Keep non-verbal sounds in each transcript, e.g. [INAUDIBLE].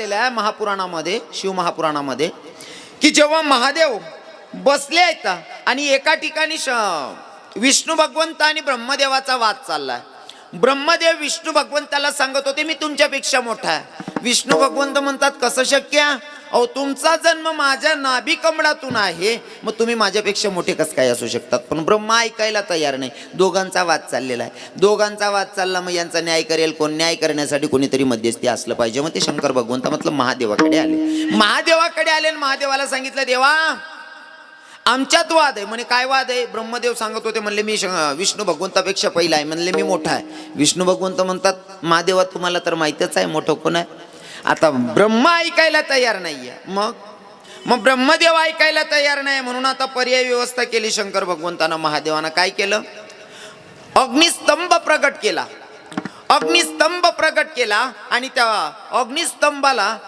आहे महापुराणामध्ये शिव महापुराणामध्ये की जेव्हा महादेव बसले आहेत आणि एका ठिकाणी विष्णू भगवंत आणि ब्रह्मदेवाचा वाद चाललाय. ब्रह्मदेव विष्णू भगवंताला सांगत होते मी तुमच्यापेक्षा मोठा आहे. विष्णू भगवंत म्हणतात कसं शक्य आहे? अहो तुमचा जन्म माझ्या नाभी कमळातून आहे. मग तुम्ही माझ्यापेक्षा मोठे कसं काय असू शकतात? पण ब्रह्मा ऐकायला तयार नाही. दोघांचा वाद चाललेला आहे. दोघांचा वाद चालला मग यांचा न्याय करेल. कोण न्याय करण्यासाठी कोणीतरी मध्यस्थी असलं पाहिजे. मग ते शंकर भगवंत म्हटलं महादेवाकडे आले. महादेवाकडे आले आणि महादेवाला सांगितलं देवा आमच्यात वाद आहे. म्हणे काय वाद आहे? ब्रह्मदेव सांगत होते म्हणले मी विष्णू भगवंतापेक्षा पहिला आहे. म्हणले मी मोठा आहे. विष्णू भगवंत म्हणतात महादेवा तुम्हाला तर माहितच आहे मोठं कोण आहे? आता ब्रह्मा ऐकायला तयार नाहीये. मग? मग ब्रह्मदेव ऐकायला तयार नाही म्हणून आता पर्याय व्यवस्था केली शंकर भगवंतानं महादेवानं. काय केलं? अग्निस्तंभ प्रगट केला. अग्निस्तंभ प्रगट केला आणि त्या अग्निस्तंभाला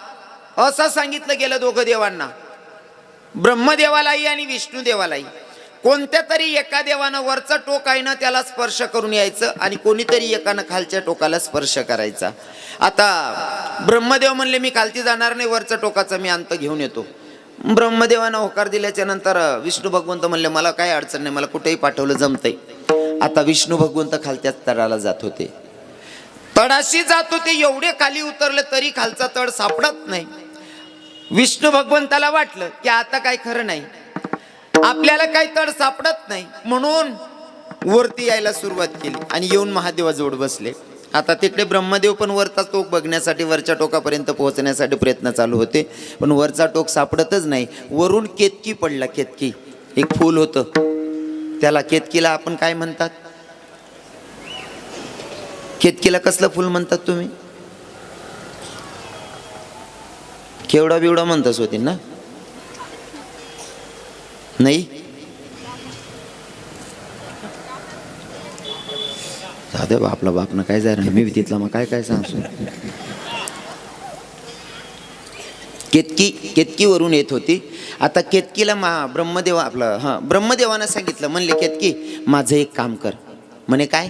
असं सांगितलं गेलं दोघं देवांना. ब्रह्मदेवालाही आणि विष्णुदेवालाही. कोणत्या तरी एका देवानं वरचं टोक आहे ना त्याला स्पर्श करून यायचं आणि कोणीतरी एकानं खालच्या टोकाला स्पर्श करायचा. आता ब्रह्मदेव म्हणले मी खालती जाणार नाही वरचं टोकाचं मी अंत घेऊन येतो. ब्रह्मदेवानं होकार दिल्याच्या नंतर विष्णू भगवंत म्हणले मला काय अडचण नाही मला कुठेही पाठवलं जमतंय. आता विष्णू भगवंत खालत्याच तळाला जात होते. तडाशी जात होते एवढे खाली उतरले तरी खालचा तड सापडत नाही. विष्णू भगवंताला वाटलं की आता काय खरं नाही. आपल्याला काही तड सापडत नाही. म्हणून वरती यायला सुरुवात केली आणि येऊन महादेवाजवळ बसले. आता तिकडे ब्रह्मदेव पण वरचा टोक बघण्यासाठी वरच्या टोकापर्यंत पोहोचण्यासाठी प्रयत्न चालू होते. पण वरचा टोक सापडतच नाही. वरून केतकी पडला केतकी. एक फूल होतं. त्याला केतकीला आपण काय म्हणतात? केतकीला कसलं फूल म्हणतात तुम्ही? केवडा बिवडा म्हणतच होती ना नाही साधे बा आपला बापनं काय जाय मी तिथला मग काय काय सांगतो केतकी केतकीवरून येत होती. आता केतकीला मा ब्रह्मदेव आपलं हां ब्रह्मदेवानं सांगितलं म्हणले केतकी माझं एक काम कर. म्हणे काय?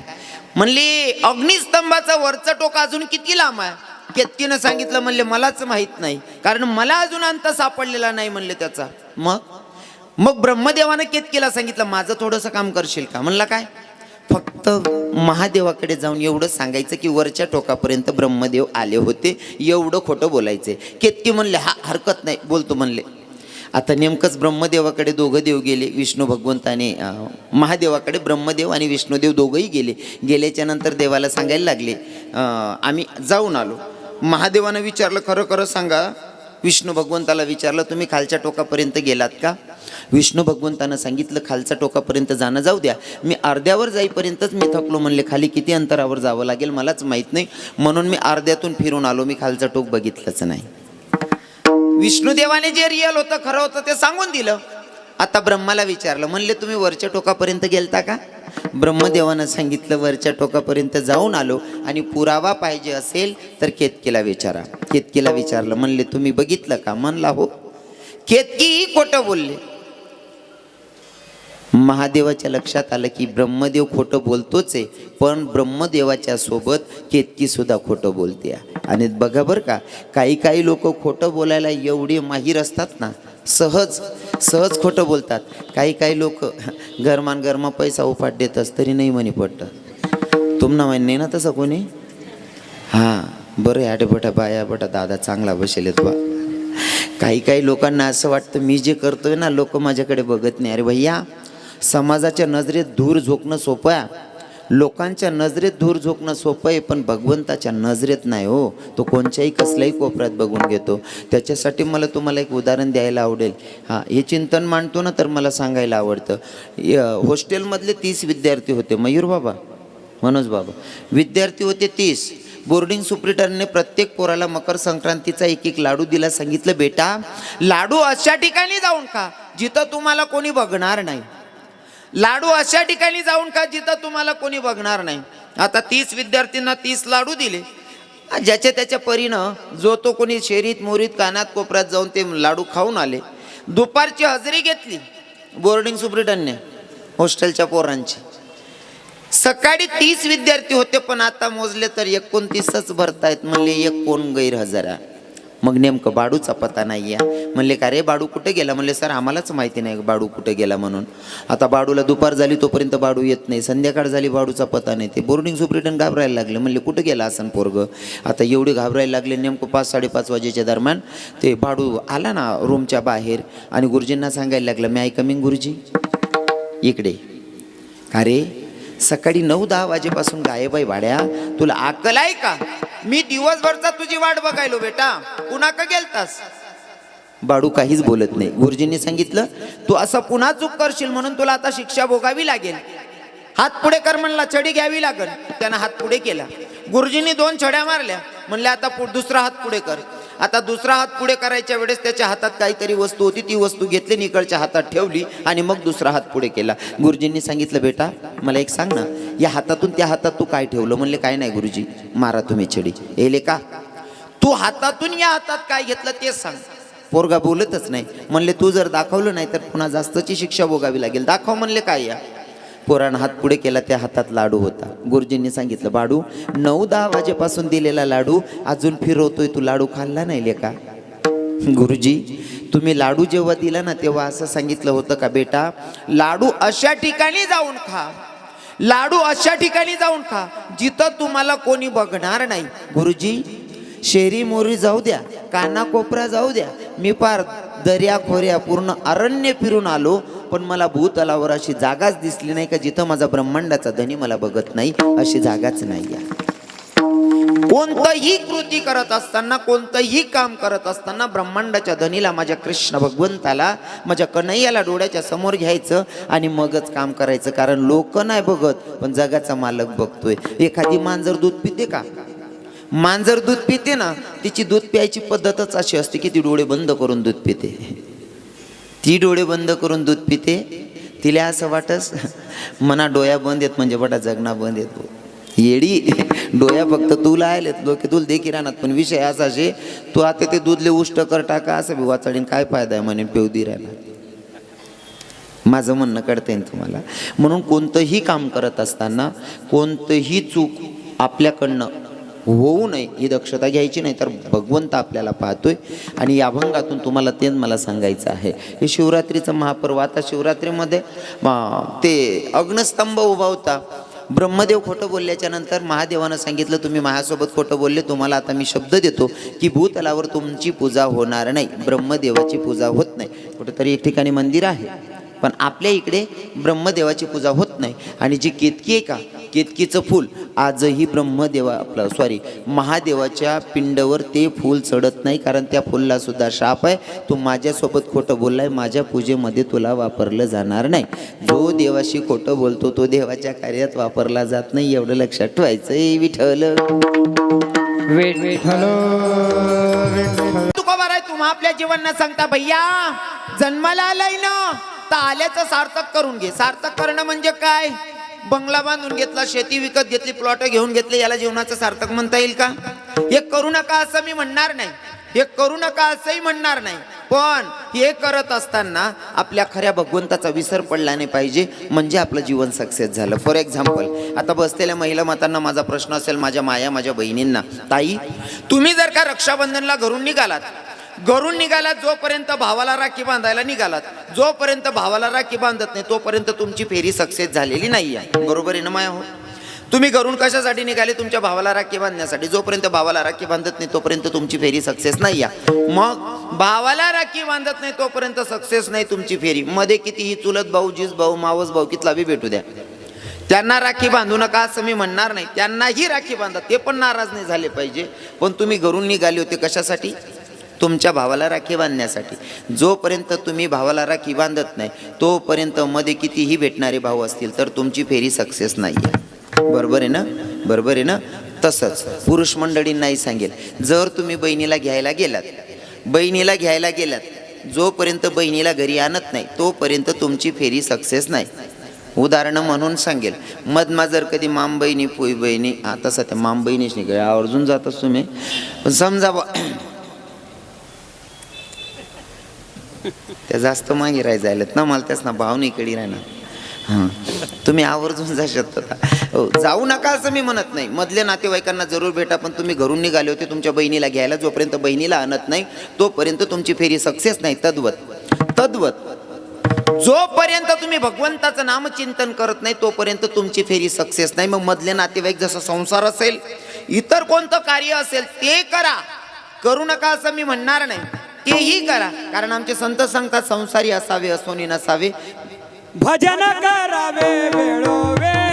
म्हणले अग्निस्तंभाचा वरचा टोका अजून किती लांब आहे? केतकीनं सांगितलं म्हणले मलाच माहीत नाही कारण मला अजून अंत सापडलेला नाही म्हणले त्याचा. मग? मग ब्रह्मदेवानं केतकीला सांगितलं माझं थोडंसं काम करशील का? म्हणला काय? फक्त महादेवाकडे जाऊन एवढं सांगायचं की वरच्या टोकापर्यंत ब्रह्मदेव आले होते एवढं खोटं बोलायचे. केतकी म्हणले हा हरकत नाही बोलतो म्हणले. आता नेमकंच ब्रह्मदेवाकडे दोघं देव गेले विष्णू भगवंताने महादेवाकडे ब्रह्मदेव आणि विष्णुदेव दोघंही गेले. गेल्याच्यानंतर देवाला सांगायला लागले आम्ही जाऊन आलो. महादेवानं विचारलं खरं खरं सांगा विष्णू भगवंताला विचारलं तुम्ही खालच्या टोकापर्यंत गेलात का? विष्णू भगवंतानं सांगितलं खालच्या टोकापर्यंत जाणं जाऊ द्या. मी अर्ध्यावर जाईपर्यंतच मी थकलो म्हणले खाली किती अंतरावर जावं लागेल मलाच माहीत नाही. म्हणून मी अर्ध्यातून फिरून आलो मी खालचा टोक बघितलंच नाही. विष्णुदेवाने जे रिअल होतं खरं होतं ते सांगून दिलं. आता ब्रह्माला विचारलं म्हणले तुम्ही वरच्या टोकापर्यंत गेलता का? ब्रह्मदेवानं सांगितलं वरच्या टोकापर्यंत जाऊन आलो आणि पुरावा पाहिजे असेल तर केतकीला विचारा. केतकीला विचारलं म्हणले तुम्ही बघितलं का? म्हणला हो. केतकीही खोटं बोलले. महादेवाच्या लक्षात आलं की ब्रह्मदेव खोटं बोलतोच आहे पण ब्रह्मदेवाच्या सोबत केतकी सुद्धा खोटं बोलते. आणि बघा बरं का काही काही लोक खोटं बोलायला एवढे माहीर असतात ना सहज सहज खोटं बोलतात. काही काही लोक गरमान गरमा पैसा उफाट देतस तरी नाही म्हणे पडतं तुम्हाला माहिती नाही ना तसं कोणी? हां बरं आटे बटा बाया बटा दादा चांगला बसेल बा. काही काही लोकांना असं वाटतं मी जे करतोय ना लोक माझ्याकडे बघत नाही. अरे भैया समाजाच्या नजरेत धूर झोकणं सोपं आहे. लोकांच्या नजरेत धूर झोकणं सोपं आहे पण भगवंताच्या नजरेत नाही हो. तो कोणत्याही कसल्याही कोपऱ्यात बघून घेतो. त्याच्यासाठी मला तुम्हाला एक उदाहरण द्यायला आवडेल. हां हे चिंतन मांडतो ना तर मला सांगायला आवडतं. य- हॉस्टेलमधले तीस विद्यार्थी होते. मयूर बाबा? मनोज बाबा? विद्यार्थी होते तीस. बोर्डिंग सुप्रिटरने प्रत्येक पोराला मकर संक्रांतीचा एक एक लाडू दिला. सांगितलं बेटा लाडू अशा ठिकाणी जाऊन खा जिथं तुम्हाला कोणी बघणार नाही. लाडू अशा ठिकाणी जाऊन का जिथं तुम्हाला कोणी बघणार नाही? आता तीस विद्यार्थ्यांना तीस लाडू दिले. ज्याच्या त्याच्या परीनं जो तो कोणी शेरीत मोरीत कानात कोपऱ्यात जाऊन ते लाडू खाऊन आले. दुपारची हजेरी घेतली बोर्डिंग सुप्रिटनने हॉस्टेलच्या पोरांची. सकाळी तीस विद्यार्थी होते पण आता मोजले तर एकोणतीसच भरतायत म्हणले एक कोण गैरहजर आहे? मग नेमकं बाडूचा पत्ता नाही आहे म्हणले का रे बाडू कुठे गेला? म्हणले सर आम्हालाच माहिती नाही बाडू कुठे गेला म्हणून. आता बाडूला दुपार झाली तोपर्यंत बाडू येत नाही. संध्याकाळ झाली बाडूचा पत्ता नाही. ते बोर्डिंग सुप्रिटेंड घाबरायला लागले. म्हणले कुठे गेला असन पोरग? आता एवढे घाबरायला लागले नेमकं पाच साडेपाच वाजेच्या दरम्यान ते बाडू आला ना रूमच्या बाहेर आणि गुरुजींना सांगायला लागलं मी आय कमिंग गुरुजी इकडे. अरे सकाळी नऊ दहा वाजेपासून गायब आहे भाड्या तुला अकल आहे का? मी दिवसभरचा तुझी वाट बघायलो बेटा. पुन्हा का गेलतास? बाडू काहीच बोलत नाही. गुरुजींनी सांगितलं तू असं पुन्हा चूक करशील म्हणून तुला आता शिक्षा भोगावी लागेल. हात पुढे कर म्हणला छडी घ्यावी लागेल. त्यानं हात पुढे केला. गुरुजींनी दोन छड्या मारल्या. म्हणल्या आता पु- दुसरा हात पुढे कर. आता दुसरा हात पुढे करायच्या वेळेस त्याच्या हातात काहीतरी वस्तू होती ती वस्तू घेतली निकळच्या हातात ठेवली आणि मग दुसरा हात पुढे केला. गुरुजींनी सांगितलं बेटा मला एक सांग ना या हातातून त्या हातात तू काय ठेवलं? म्हणले काय नाही गुरुजी मारा तुम्ही छेडी. येले का तू हातातून या हातात काय घेतलं तेच सांग. पोरगा बोलतच नाही. म्हणले तू जर दाखवलं नाही तर पुन्हा जास्तची शिक्षा भोगावी लागेल. दाखव म्हणले काय या? पोरानं हात पुढे केला त्या हातात लाडू होता. गुरुजींनी सांगितलं बाडू नऊ दहा वाजेपासून दिलेला लाडू अजून फिरवतोय तू लाडू खाल्ला नाही लेका? गुरुजी तुम्ही लाडू जेव्हा दिला ना तेव्हा असं सांगितलं होतं का बेटा लाडू अशा ठिकाणी जाऊन खा. लाडू अशा ठिकाणी जाऊन खा जिथं तुम्हाला कोणी बघणार नाही. गुरुजी शेरी मोरी जाऊ द्या काना कोपरा जाऊ द्या. मी पार दर्या खोऱ्या पूर्ण अरण्य फिरून आलो. पण मला भूतलावर अशी जागाच दिसली नाही का जिथं माझा ब्रह्मांडाचा धनी मला बघत नाही? अशी जागाच नाही आहे कोणतंही कृती करत असताना कोणतंही काम करत असताना ब्रह्मांडाच्या धनीला माझ्या कृष्ण भगवंताला माझ्या कन्हैयाला डोळ्याच्या समोर घ्यायचं आणि मगच काम करायचं. कारण लोक नाही बघत पण जगाचा मालक बघतोय. एखादी मांजर दूध पिते का? मांजर दूध पिते ना तिची दूध प्यायची पद्धतच अशी असते की ती डोळे बंद करून दूध पिते. ती डोळे बंद करून दूध पिते तिला असं वाटस मना डोया बंद येत म्हणजे बटा जगना बंद येतो येडी डोया फक्त तुला आयलेत लोक तुला देखी राहणार पण विषय असा शे तू आता ते दूधले उष्ट कर टाका असं बी वाचाडीन काय फायदा आहे म्हणे पेवदी राहिला. माझं म्हणणं कळतंय ना तुम्हाला. म्हणून कोणतंही काम करत असताना कोणतंही चूक आपल्याकडनं होऊ नये ही दक्षता घ्यायची नाही तर भगवंत आपल्याला पाहतोय. आणि या अभंगातून तुम्हाला तेच मला सांगायचं आहे. हे शिवरात्रीचं महापर्व आता शिवरात्रीमध्ये ते अग्नस्तंभ उभा होता. ब्रह्मदेव खोटं बोलल्याच्या नंतर महादेवानं सांगितलं तुम्ही माझ्यासोबत खोटं बोलले तुम्हाला आता मी शब्द देतो की भूतलावर तुमची पूजा होणार नाही ब्रह्मदेवाची पूजा होत नाही. कुठेतरी एक ठिकाणी मंदिर आहे पण आपल्या इकडे ब्रह्मदेवाची पूजा होत नाही. आणि जी केतकी आहे का केतकीचं फूल. आजही ब्रह्मदेवा आपलं सॉरी महादेवाच्या पिंडवर ते फूल चढत नाही कारण त्या फुलला सुद्धा शाप आहे. तू माझ्यासोबत खोटं बोललाय माझ्या पूजेमध्ये तुला वापरलं जाणार नाही. जो देवाशी खोटं बोलतो तो देवाच्या कार्यात वापरला जात नाही एवढं लक्षात ठेवायचं तुम्हा आपल्या जीवनात सांगता भैया. जन्माला आलाय ना तर आल्याचं सार्थक करून घे. सार्थक करणं म्हणजे काय? बंगला बांधून घेतला शेती विकत घेतली प्लॉट घेऊन घेतले याला जीवनाचं सार्थक म्हणता येईल का? हे करू नका असं मी म्हणणार नाही. हे करू नका असंही म्हणणार नाही. पण हे करत असताना आपल्या खऱ्या भगवंताचा विसर पडला नाही पाहिजे. म्हणजे आपलं जीवन सक्सेस झालं. फॉर एक्झाम्पल आता बसलेल्या महिला मातांना माझा प्रश्न असेल माझ्या माया माझ्या बहिणींना. ताई तुम्ही जर का रक्षाबंधनला घरून निघालात घरून निघालात जोपर्यंत भावाला राखी बांधायला निघालात. जोपर्यंत भावाला राखी बांधत नाही तोपर्यंत तुमची फेरी सक्सेस झालेली नाही आहे बरोबर आहे ना माया हो? तुम्ही घरून कशासाठी निघाले? तुमच्या भावाला राखी बांधण्यासाठी. जोपर्यंत भावाला राखी बांधत नाही तोपर्यंत तुमची फेरी सक्सेस नाही आहे मग भावाला राखी बांधत नाही तोपर्यंत सक्सेस नाही तुमची फेरी. मध्ये कितीही चुलत भाऊ जीज भाऊ मावस भाऊ कितला बी भेटू द्या. त्यांना राखी बांधू नका असं मी म्हणणार नाही. त्यांनाही राखी बांधा. ते पण नाराज नाही झाले पाहिजे. पण तुम्ही घरून निघाले होते कशासाठी? तुमच्या भावाला राखी बांधण्यासाठी. जोपर्यंत तुम्ही भावाला राखी बांधत नाही तोपर्यंत मध्ये कितीही भेटणारे भाऊ असतील तर तुमची फेरी सक्सेस नाही आहे बरोबर आहे ना? बरोबर आहे ना? तसंच पुरुष मंडळींनाही सांगेल. जर तुम्ही बहिणीला घ्यायला गेलात बहिणीला घ्यायला गेलात जोपर्यंत बहिणीला घरी आणत नाही तोपर्यंत तुमची फेरी सक्सेस नाही. उदाहरणं म्हणून सांगेल. मधमा जर कधी माम बहिणी पुई बहिणी आता सध्या माम बहिणीच नाही आवर्जून जातच तुम्ही. पण समजा बुवा, त्या जास्त मागे राहायला जायलात ना मला त्याच ना भाव नाही कडी राहणार हां. तुम्ही आवर्जून जा शकता हो, जाऊ नका असं मी म्हणत नाही. मधल्या नातेवाईकांना जरूर भेटा पण तुम्ही घरून निघाले होते तुमच्या बहिणीला घ्यायला जोपर्यंत बहिणीला आणत नाही तोपर्यंत तुमची फेरी सक्सेस नाही तद्वत. तद्वत. जोपर्यंत तुम्ही भगवंताचं नामचिंतन करत नाही तोपर्यंत तुमची फेरी सक्सेस नाही. मग मधले नातेवाईक जसं संसार असेल इतर कोणतं कार्य असेल ते करा. करू नका असं मी म्हणणार नाही. तेही करा. कारण आमचे संत सांगतात संसारी असावे असोनी नसावे. भजन करावे वेळोवेळी.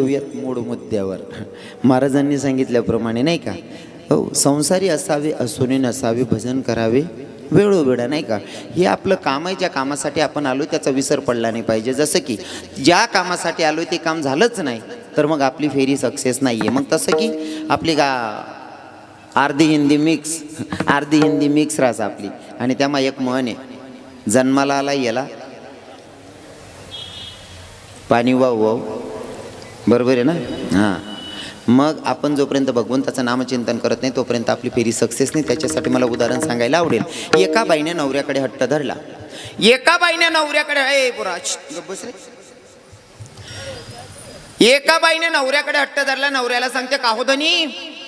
येऊयात मूळ मुद्द्यावर. महाराजांनी सांगितल्याप्रमाणे नाही का? हो संसारी असावे असुनी नसावे भजन करावे वेळोवेळा नाही का? हे आपलं काम आहे ज्या कामासाठी आपण आलो त्याचा विसर पडला नाही पाहिजे. जसं की ज्या कामासाठी आलो ते काम झालंच नाही तर मग आपली फेरी सक्सेस नाही आहे मग तसं की आपली गा अर्धी हिंदी मिक्स अर्धी हिंदी मिक्स रास आपली. आणि त्यामा एक म्हण आहे जन्माला आला याला पाणी वाव वाव बरोबर आहे ना? हां. मग आपण जोपर्यंत भगवंताचं नामचिंतन करत नाही तोपर्यंत आपली फेरी सक्सेस नाही. त्याच्यासाठी मला उदाहरण सांगायला आवडेल. एका बाईने नवऱ्याकडे हट्ट धरला. एका बाईने नवऱ्याकडे आहे बस रे. एका बाईने नवऱ्याकडे हट्ट धरला. नवऱ्याला सांगते का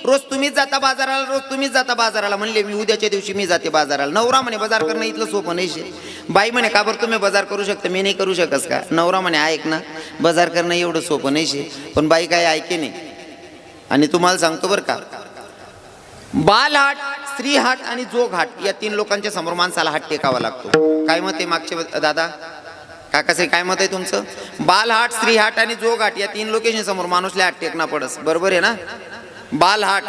रोज तुम्हीच जाता बाजाराला रोज तुम्हीच जाता बाजाराला. म्हणले मी उद्याच्या दिवशी मी जाते बाजाराला. नवरा म्हणे बाजार करणं इथलं सोपं नाही शे. बाई म्हणे का बरं तुम्ही बाजार करू शकता? मी नाही करू शकस का? नवरा म्हणे ऐक ना बाजार करणं एवढं सोपं नाही शे. पण बाई काय ऐके नाही. आणि तुम्हाला सांगतो बरं का बालहाट स्त्रीहाट आणि जोगहाट या तीन लोकांच्या समोर माणसाला हात टेकावा लागतो. काय मत आहे मागचे दादा? काकासे काय मत आहे तुमचं? बालहाट स्त्रीहाट आणि जोगहाट या तीन लोकेशन समोर माणूसला हात टेकना पडस. बरोबर आहे ना? बालहाट.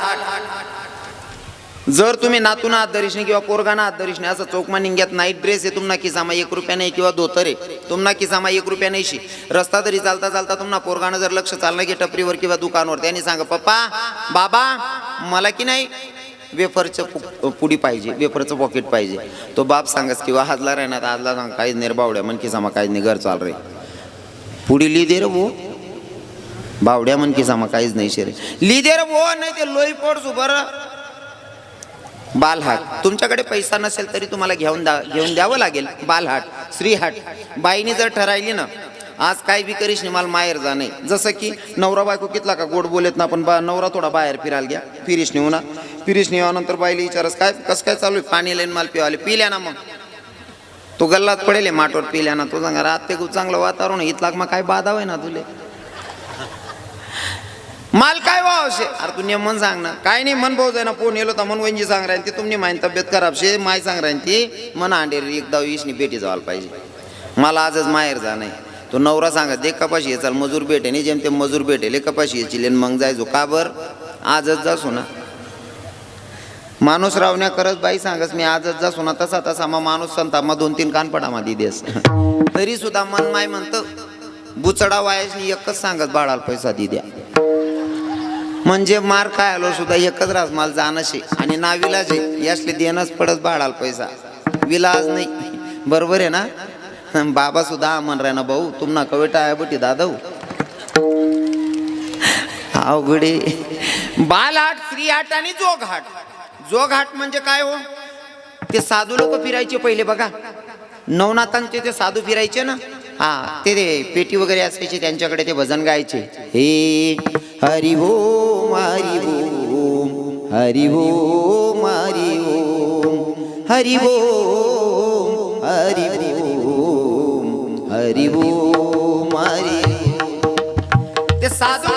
जर तुम्ही नातून हात धरीशने किंवा पोरगाना हात धरीशने असं चौकमा निघ्यात नाईट ड्रेस आहे तुम्हाला किसामा एक रुपया नाही किंवा धोतर आहे. तुम्हाला किसामा एक रुपया नाही रस्ता तरी चालता चालता तुम्हाला पोरगानं जर लक्ष चाललं की टपरीवर किंवा दुकानवर त्यांनी सांगा पप्पा बाबा मला की नाही? वेफरचं पु- पुडी पाहिजे वेफरचं पॉकेट पाहिजे. तो बाप सांगस किंवा हाजला राहणार आजला सांग काहीच नाही रे मन किसामा काहीच नाही घर चाल रे पुढी लिहि दे रे भाऊ. बावड्या मन किसामा काहीच नाही शेरे. लिदेर वो नाही ते लोई पोड बरं बालहाट. तुमच्याकडे पैसा नसेल तरी तुम्हाला घेऊन द्या घेऊन द्यावं लागेल. बालहाट श्रीहाट. बाईने जर ठरायली ना आज काय बी करीश नाही मला माहेर जा नाही. जसं की नवरा बायको कितला का गोड बोलेत ना पण बा नवरा थोडा बाहेर फिरायला घ्या. फिरीश नेऊ ना फिरीश नेल्यानंतर बाईला विचारस काय कसं काय चालू आहे? पाणी लाईन माल पिवाले. पिल्या ना मग. तो गल्लात पडेल आहे माटवर पिल्या ना. तो सांगा रात ते खूप चांगलं वातावरण इथला मग काय बाधा आहे ना तुले. माल काय वावशे अरे तू नेमन सांग ना. काय नाही मन भाऊ जाय ना. पोन येलो तर मन वंजी सांग राहीन ती तुमनी माहिती तब्येत खराब शे माय सांग राहीन ती. मन अंडेर एकदा वीसनी पेटी जावायला पाहिजे. मला आजच माहेर जा नाही. तो नवरा सांगा दे कपाशी ये चाल मजूर भेटे नाही जेम ते मजूर भेटेल कपाशी याची लेन मग जायचो का बर? आजच जासो ना. माणूस रावण्या करत बाई सांगस मी आजच जा ना. तसा तसा मग माणूस संता मग दोन तीन कानपडा मध्ये देस तरी सुद्धा मन माय म्हणतं बुचडा वायसनी एकच सांगत बाळाला पैसा दि द्या म्हणजे मार काय आलो सुद्धा एकच रास माल जाणशे. आणि नाविलाज आहे यासले देणंच पडत बाळाल पैसा. विलाज नाही. बरोबर आहे ना? बाबा सुद्धा म्हण राय ना भाऊ. तुम्हाला कविता आहे बटी दादा अवघडे. बालहाट स्त्रीहाट आणि जोगहाट जोगहाट म्हणजे काय हो? ते साधू लोक फिरायचे पहिले बघा. नवनाथांचे ते साधू फिरायचे ना? हा ते ते पेटी वगैरे असायची त्यांच्याकडे ते भजन गायचे. हे हरि ओम मारी ओम हरी ओम हरि ओम हरि ओम हरि ओम हरी ओम हरि ते साधू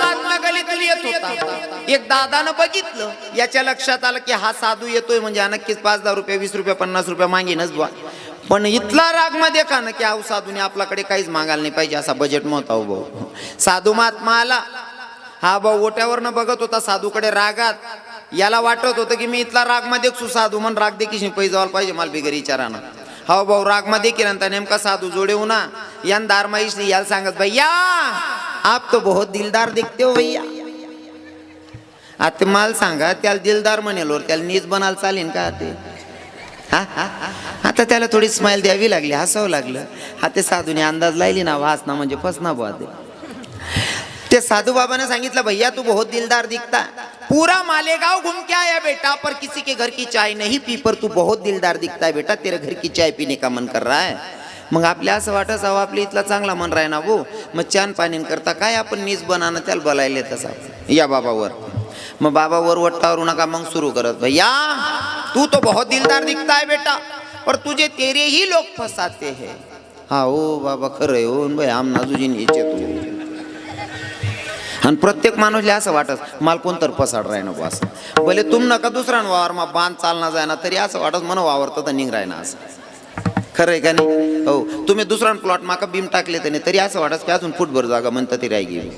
गलीतून येत होता. एक दादानं बघितलं याच्या लक्षात आलं की हा साधू येतोय म्हणजे नक्कीच पाच दहा रुपये वीस रुपये पन्नास रुपये मागेनच बुवा. पण इथला रागमध्ये का ना की अहो साधूने आपल्याकडे काहीच मागायला नाही पाहिजे असा बजेट नव्हता हो भाऊ. साधू महात्मा आला. हा भाऊ ओट्यावरनं बघत होता साधूकडे रागात. याला वाटत होतं की मी इथला रागमध्ये साधू म्हणून राग देखील पैसे जावायला पाहिजे मला बिगर विचारानं हा भाऊ रागमध्ये की नंतर नेमका साधू जोडे ना यान दारमाईश याला सांगत भैया आप तो बहुत दिलदार दिखते हो भैया. आता मला सांगा त्याला दिलदार म्हणेल त्याला नीच बनायला चालेल का ते? हा हा? आता त्याला थोडी स्माइल द्यावी लागली हसावं लागलं. हा ते साधूने अंदाज लायली ना वासना म्हणजे फसना बुवा ते. ते साधू बाबाने सांगितलं भैया तू बहुत दिलदार दिखता. पूरा मालेगांव घूम के आया बेटा पर किसी के घर की चाय नहीं पी पर तू बहुत दिलदार दिखता है बेटा तेरे घर की चाय पीने का मन कर रहा है. मग आपल्या असं वाटत अहो आपल्या इथला चांगला मन राही ना भाऊ मग छान पाणी करता काय आपण नीच बनाना त्याला बोलायला तसा या बाबावर. मग बाबा वर वट्टावरू नका मग सुरू करत भैया तू तो बहुत दिलदार दिखता है बेटा. और तुझे तेरे ही लोग फसाते हैं। हा ओ बाबा खरं आहे हो भाई आम नाजूजी नीचे तू. आणि प्रत्येक माणूसले असं वाटत मला कोणतर पसाड राही नको असं. भले तुम नका दुसरा वावर मा बांध चालना जायना तरी असं वाटत मन वावरतं तर निघ राही ना असं. खरं आहे का नाही? हो तुम्ही दुसरा प्लॉट माका बीम टाकले तर नाही तरी असं वाटत की अजून फुटभर जागा म्हणतं ती राही गेली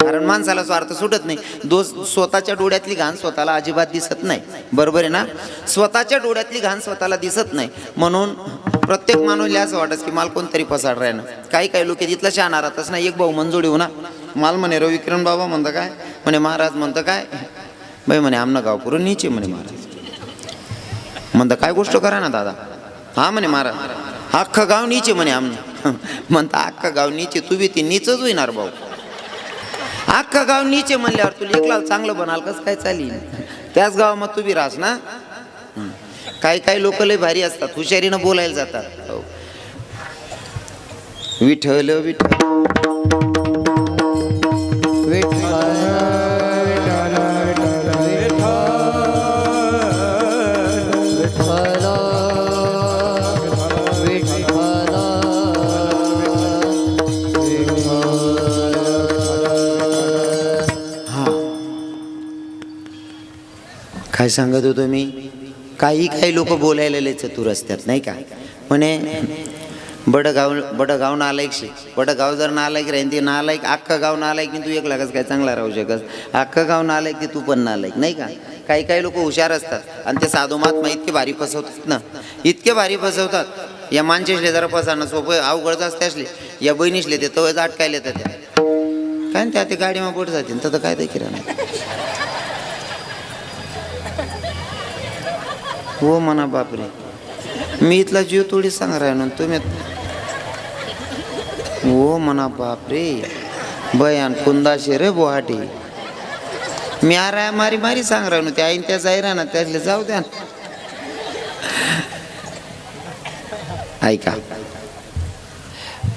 कारण माणसाला स्वार्थ सुटत नाही. दो स्वतःच्या डोळ्यातली घाण स्वतःला अजिबात दिसत नाही. बरोबर आहे ना? स्वतःच्या डोळ्यातली घाण स्वतःला दिसत नाही. म्हणून प्रत्येक माणूसला असं वाटत की माल कोणतरी पसाड राहणं काही काही लोक तिथला शहाणा राहतच ना एक भाऊ मंजुळी होऊ ना? माल म्हणे रवी किरण बाबा म्हणतं काय? म्हणे महाराज म्हणतं काय? बाई म्हणे आमनं गाव पुरून नीचे म्हणे महाराज. म्हणतं काय गोष्ट करा ना दादा? हा म्हणे महाराज अख्खं गाव नीचे म्हणे आमनं. [LAUGHS] म्हणतं अख्खं गाव नीचे तू बी ती नीचच होईनार भाऊ. अख्खा गाव नीचे म्हणल्यावर तुला एकला चांगलं बनाल कसं काय चालेल त्याच गावामध्ये तू बी राहस ना? काही काही लोक लय भारी असतात हुशारीनं बोलायला जातात. हो. विठल सांगत होतो मी काही काही लोक बोलायला लय चतुर असतात नाही का? म्हणे बडगाव बडगाव नालायक शे. बडगाव जर नालायक राहीन ते नालायक अख्खं गाव नालायक की तू एक लागस काय चांगला राहू शकस? अख्खं गाव नालायक ते तू पण नालायक नाही का? काही काही लोक हुशार असतात आणि ते साधोमात्मा इतके भारी फसवतात ना. इतके भारी फसवतात. या माणसेसले जरा फसाणं सोपं अवघडच असते असले. या बहिणीसले ते तवच अटकायला येतात. त्या काय न त्या ते गाडीमा पुढे जातील तर काय ते किराणा हो म्हणा बापरे. मी इथला जीव थोडी सांग राहिलो तुम्ही हो म्हणा बापरे. बयान कुंदाशे रे बोहाटी. मी आ राय मारी मारी सांग राहिलो ते आईन त्या जाईरा ना त्यातले जाऊ द्या ना. ऐका.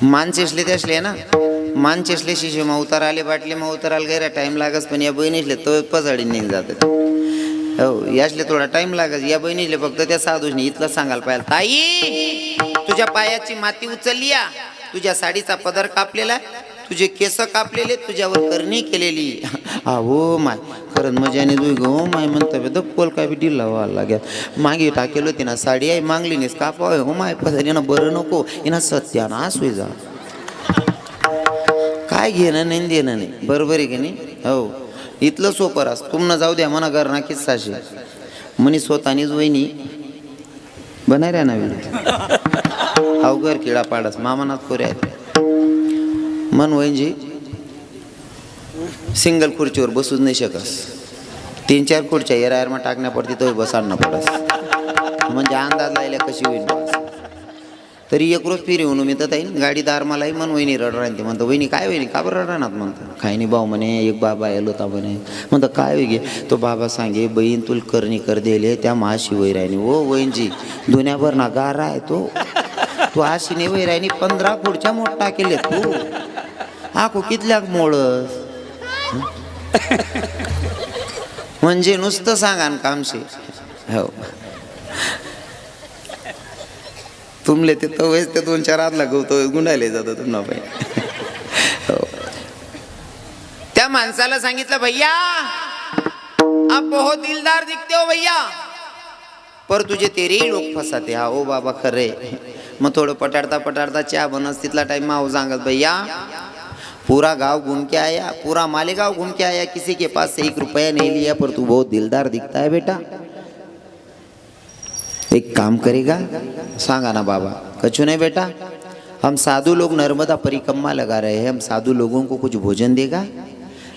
मानसेसले त्यासले ना. मानसेसले शिशे मग उतार आले बाटले मग उतार आले गैरा टाइम लागस पण या बहिणीसले तो पसाडी निघ जातात. हो यासले थोडा टाइम लागत या बहिणीले फक्त त्या साधूने इथलं सांगायला पाहिजे ताई तुझ्या पायाची माती उचलली या. तुझ्या साडीचा पदर कापलेला तुझे केस कापलेले तुझ्यावर करणी केलेली. हा हो माय. खरंच मजाने दुई गो हो, माय. म्हणतो बे पोल काय बी डिल्ला व्हायला लाग्या मागे टाकेलो ना साडी आहे मागली नाहीस कापाव. हो माय पदर येणं बरं नको. येणं सत्यानाश होई जा काय घेणं नाही देणं नाही. बरोबर आहे की नाही? हो. इथलं सोपं रास. तुमनं जाऊ द्या म्हणा घर ना किस्साशे. म्हणे स्वतःनीच वहिनी बनाऱ्या नवीन. अवघर किडा पाडस मामानात खोऱ्या मन वहिनजी सिंगल खुर्चीवर बसूच नाही शकस. तीन चार खुर्च्या एरायरमा टाकण्या पडते तो बसाडणं पडस. म्हणजे अंदाज लायला कशी होईल तरी एक रोज फिरी म्हणून मी तर ताईन गाडी दार मलाही मन वहिनी रड ते. म्हणतो वहिनी काय वहिनी? का बरं रडणार म्हणतो. काही नाही भाऊ म्हणे एक बाबा आलो होता म्हणे. म्हणतो काय होई गे तो बाबा सांगे बहीण तुल करणी कर दिले त्या महाशी वै राहिनी ओ वहिनजी दुन्याभर ना गारा आहे तो. तू आशीने वही राहिनी पंधरा पुढच्या मोठा केले तू. आखो कितल्याक मोळस [LAUGHS] म्हणजे नुसतं सांगा ना कामशी. हो. तुमले ते तवेच ते दोन चार आतला गवतो गुंडायला जातं तुम्हाला पाहिजे हो. त्या माणसाला सांगितलं भैया आप बहुत हो दिलदार दिखते हो भैया पर तुझे तेरे लोक फसाते. हा ओ बाबा खरे. मग थोडं पटाडता पटाडता चहा बनस तिथला टाइम माऊ सांगत भैया पूरा गांव घूम के आया पूरा मालेगांव घूम के आया किसी के पास से एक रुपया नहीं लिया पर तू बहुत दिलदार दिखता है बेटा. एक काम करेगा? सांगा ना बाबा। कछु नहीं बेटा? हम साधु लोग नर्मदा परिक्रमा लगा रहे हैं। हम साधू लोगों को कुछ भोजन देगा?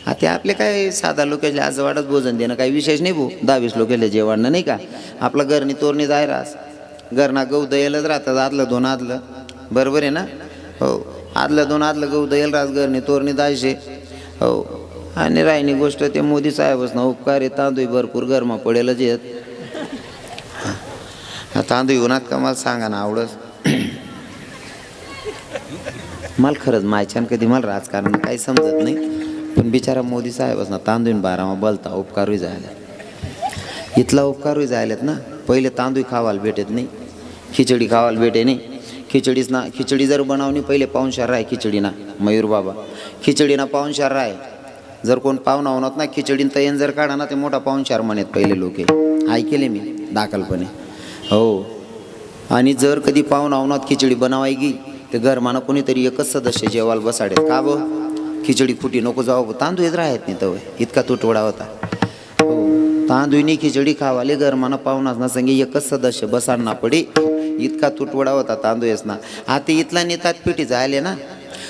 आता आपले काय साधा लोकांना आज वाटत भोजन देणं काही विशेष नाही भाऊ दहावीस लोकांना जेवणं नाही का? आपलं घरनी तोरणी जाय रास घरना गहू दयलच राहतात आदलं दोन आदलं. बरोबर आहे ना? हो. आदलं दोन आदलं गहू दयल रास घरनी तोरणी जायचे. हो. आणि राहिनी गोष्ट ते मोदी साहेबच ना उपकार आहे तांदूळ भरपूर गरमा पडेलच येत हा तांदूळ येऊनात का मला सांगा ना आवडस. मला खरंच मायच्यान कधी मला राजकारण काही समजत नाही पण बिचारा मोदी साहेबच ना तांदूळ बारामा बलता उपकारही जायला इथला उपकारही जायलेत ना पहिले तांदूळ खावायला भेटत नाही खिचडी खावायला भेटे नाही. खिचडीच ना खिचडी जर बनवणी पहिले पाहुणशार राय खिचडी ना मयूर बाबा. खिचडी ना पाहुणशार राय. जर कोण पाहुणा होणार ना खिचडीन तयन जर काढा ना ते मोठा पाहुणशार म्हणत पहिले लोक. ऐकेले मी दाखलपणे. हो. आणि जर कधी पाहुणा होणार खिचडी बनवायगी गी घरमानं कोणीतरी एकच सदस्य जेवायला बसाडेत का ब? खिचडी फुटी नको जाऊ तांदूळच राहत नाही तवय. इतका तुटवडा होता. हो. तांदूळनी खिचडी खावाले घरमानं पाहुणाच ना संगे एकच सदस्य बसांना पडी. इतका तुटवडा होता तांदूळच ना आता इथला नेतात पिठी जायले ना.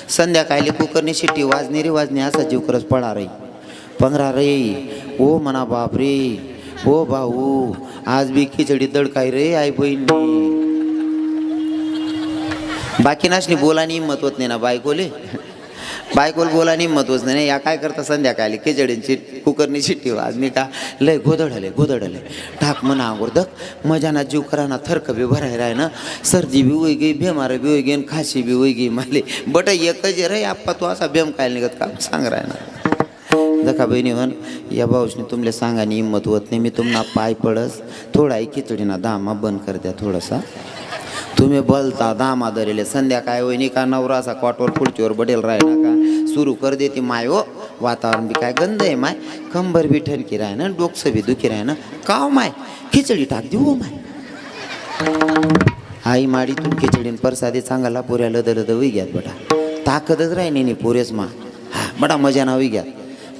संध्याकाळी कुकरनी शिट्टी वाजणी रे वाजणी असा जीव करत पडा रे. पंधरा रे. ओ म्हणा बाप रे. ओ भाऊ. आज बी खिचडी दडकाय रे आई बहिणी. बाकी नाशनी बोलानी हिंमत होत नाही ना बायकोले. बायकोल बोलानी हिंमत होत नाही. या काय करता संध्याकाळी? खिचडींची कुकरनी शिट्टी मी का लय गोधडले गोधडले. टाक म्हणा अगोदक मजाना जीव कराना थरक बी भराय राय ना. सर्दी बी होई गई बेमार बी होई गई खाशी बी होई गई. माले बट एकच रे आप्पा तू असा बेम काय निघत का? सांग राय ना. का बहिणी म्हण या भाऊशनी तुमले सांगानी हिंमत होत नाही मी तुम्हाला पाय पडस थोडा खिचडीना दामा बंद कर द्या थोडासा. तुम्ही बलता दामा धरले संध्याकाळी वहिनी का नवरा असा कॉटवर खुर्चीवर बडेल राहिला का? सुरू कर देते माय हो. वातावरण बी काय गंध आहे माय. कंबर बी ठणकी राह ना डोकसं बी दुखी राह ना. काव हो माय? खिचडी टाक देऊ हो माय. आई माडीतून खिचडीन परसादी सांगायला पुऱ्या लद लद घ्यात बटा. ताकदच राही नाही पोरेस मा. हा बडा मजा ना वी घ्यात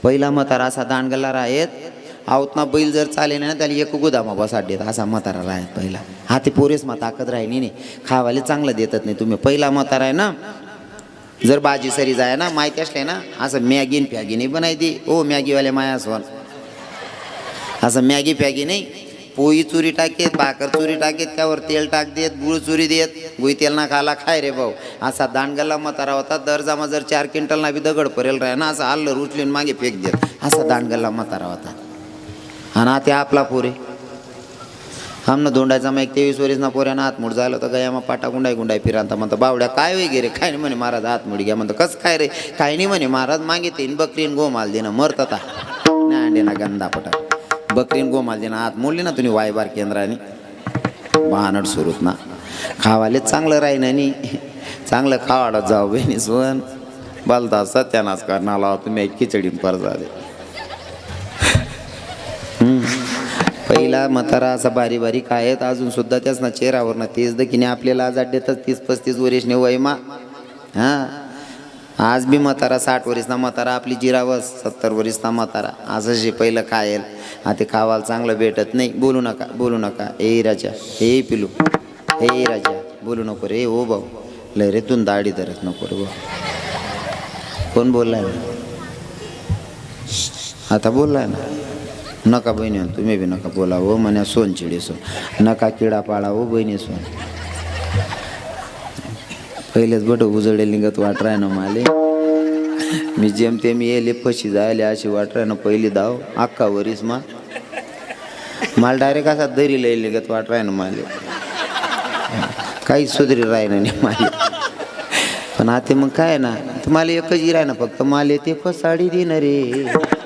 पहिला म्हातारा असा दांडगला राहत. आवतना बैल जर चाले ना त्याला एक गोदामा बसाट देत. असा म्हातारा राहत पहिला हा ते पोरेस मा ताकद राहिली नाही खावाले चांगलं देतात नाही तुम्ही. पहिला म्हातारा आहे ना जर बाजी सरी जाय ना माहिती असले ना असं मॅगीन फॅगी नाही बनायती. ओ मॅगीवाले माया सोन. असं मॅगी फॅगी नाही. पोळी चुरी टाकेत भाकर चुरी टाकेत त्यावर तेल टाक देत गुळ चुरी देत गुई तेल ना खाला खाय रे भाऊ. असा दांडगल्ला म्हातारा होता दर्जामा जर चार क्विंटल ना बी दगड परेल राह ना असं आल्लं उचलून मागे फेक देत. असा दांडगल्ला म्हातारा होता. आणि ते आपला पोरे. आमनं धोंडायचा मग एक तेवीस वरीस ना पोऱ्यानं हातमुड झालं तर गया मग पाटा गुंडाय गुंडाय फिरांता म्हणतो बावड्या काय वगैरे काय नाही म्हणे महाराज हातमुड घ्या. म्हणतो कसं काय रे? काय नाही म्हणे महाराज मागे तीन बकरीन गोमाल देणं मरत आता नाही अंडे ना गंदा पटा बकरीन गोमाल देणं हात मोडली ना तुम्ही वायबार केंद्राने. वाहनट सुरूत ना. खावाले चांगलं राहीन आणि चांगलं खावाडत जाऊ बहिणी सोन. बलता सत्यानाच करणाला तुम्ही एक खिचडीन पर झाले पहिला म्हातारा असा बारी बारीक आहेत अजून सुद्धा त्याच ना चेहऱ्यावर ना तेच दखिने आपल्याला आज देतात. तीस पस्तीस वर्षने वयमा हां. आज बी म्हातारा साठ वर्ष म्हातारा आपली जिरावस सत्तर वर्ष म्हातारा. असं जे पहिलं खायल हा ते खावायला चांगलं भेटत नाही. बोलू नका बोलू नका. ए राजा हे पिलू हे राजा बोलू नको रे. ओ भाऊ लय रे तून दाढी धरत नको रे भाऊ. कोण बोललाय ना? आता बोललाय ना? नका बहिणी तुम्ही बी नका बोला हो म्हण्या सोन चिडी सोन. नका किडा पाळा हो बहिणी सोन. पहिलेच बट उजडे निघत वाट राय ना माले. मी जेम ते मी येले फशी जायले अशी वाट राय ना पहिली धाव अख्खा वरीस मा. माल डायरेक्ट असा दरी लय निघत वाट राय ना माले. काहीच सुधरी राय ना नाही माले. पण आता मग काय ना तुम्हाला एकच राय ना फक्त माले ते फसाडी देणार. रे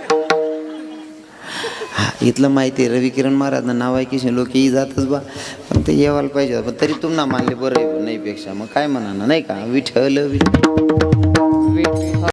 इथलं माहिती आहे. रवी किरण महाराज नाव आहे की लोक ही जातच बा. पण ते येवायला पाहिजे पण तरी तुम्हाला मानले बरं आहे नाही पेक्षा मग काय म्हणा ना नाही का? विठ्ठल. विठ्ठल.